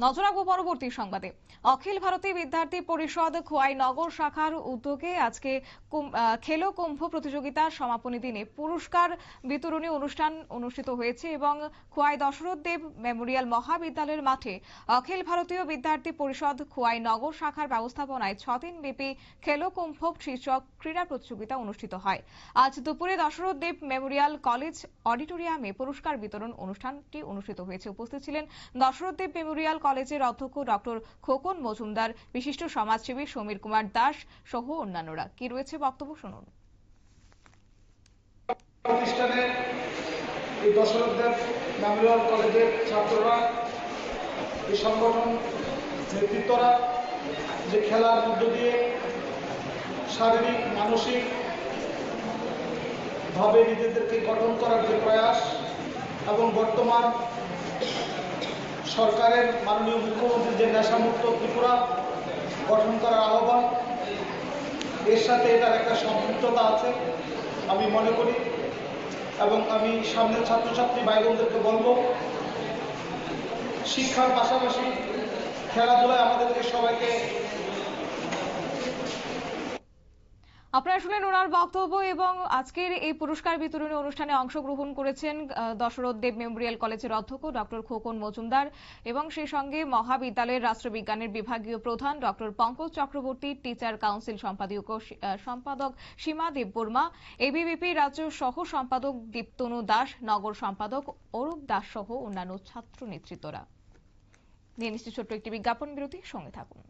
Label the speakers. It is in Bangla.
Speaker 1: নজর রাখব পরবর্তী সংবাদে। অখিল ভারতীয় বিদ্যার্থী পরিষদ খোয়াই নগর শাখার উদ্যোগে আজকে খেলো কুম্ভ প্রতিযোগিতার সমাপনী দিনে পুরস্কার বিতরণী অনুষ্ঠান অনুষ্ঠিত হয়েছে এবং খোয়াই দশরথ দেব মেমোরিয়াল মহাবিদ্যালয়ের মাঠে অখিল ভারতীয় বিদ্যার্থী পরিষদ খোয়াই নগর শাখার ব্যবস্থাপনায় ছদিন ব্যাপী খেলো কুম্ভ শীর্ষক ক্রীড়া প্রতিযোগিতা অনুষ্ঠিত হয়। আজ দুপুরে দশরথ দেব মেমোরিয়াল কলেজ অডিটোরিয়ামে পুরস্কার বিতরণ অনুষ্ঠানটি অনুষ্ঠিত হয়েছে। উপস্থিত ছিলেন দশরথ দেব মেমোরিয়াল কলেজের অধ্যক্ষ ডক্টর খোকন মজুমদার, বিশিষ্ট সমাজসেবী সমীর কুমার দাস সহ অন্যান্যরা। কি রয়েছে বক্তব্য শুনুন।
Speaker 2: যে খেলার মধ্য দিয়ে শারীরিক, মানসিক ভাবে নিজেদেরকে গঠন করার যে প্রয়াস এবং বর্তমান সরকারের মাননীয় মুখ্যমন্ত্রী যে নেশামুক্ত ত্রিপুরা গঠন করার আহ্বান, এর সাথে এটার একটা সম্পৃক্ততা আছে, আমি মনে করি, এবং আমি সামনের ছাত্রছাত্রী ভাই বোনদেরকে বলব, শিক্ষার পাশাপাশি খেলাধুলায় আমাদেরকে সবাইকে
Speaker 1: আপনারা শুনলেন ওনার বক্তব্য এবং আজকের এই পুরস্কার বিতরণী অনুষ্ঠানে অংশগ্রহণ করেছেন দশরথ দেব মেমোরিয়াল কলেজের অধ্যক্ষ ডক্টর খোকন মজুমদার এবং সেই সঙ্গে মহাবিদ্যালয়ের রাষ্ট্রবিজ্ঞানের বিভাগীয় প্রধান doctor Pankaj Chakraborty, teacher council সম্পাদক সম্পাদক সীমা দেব দেববর্মা এবিভিপি রাজ্য সহ সম্পাদক দীপ্তনু দাস, নগর সম্পাদক অরূপ দাস সহ অন্যান্য ছাত্র নেতৃত্বরা। ছোট্ট একটি বিজ্ঞাপন বিরতি, সঙ্গে থাকুন।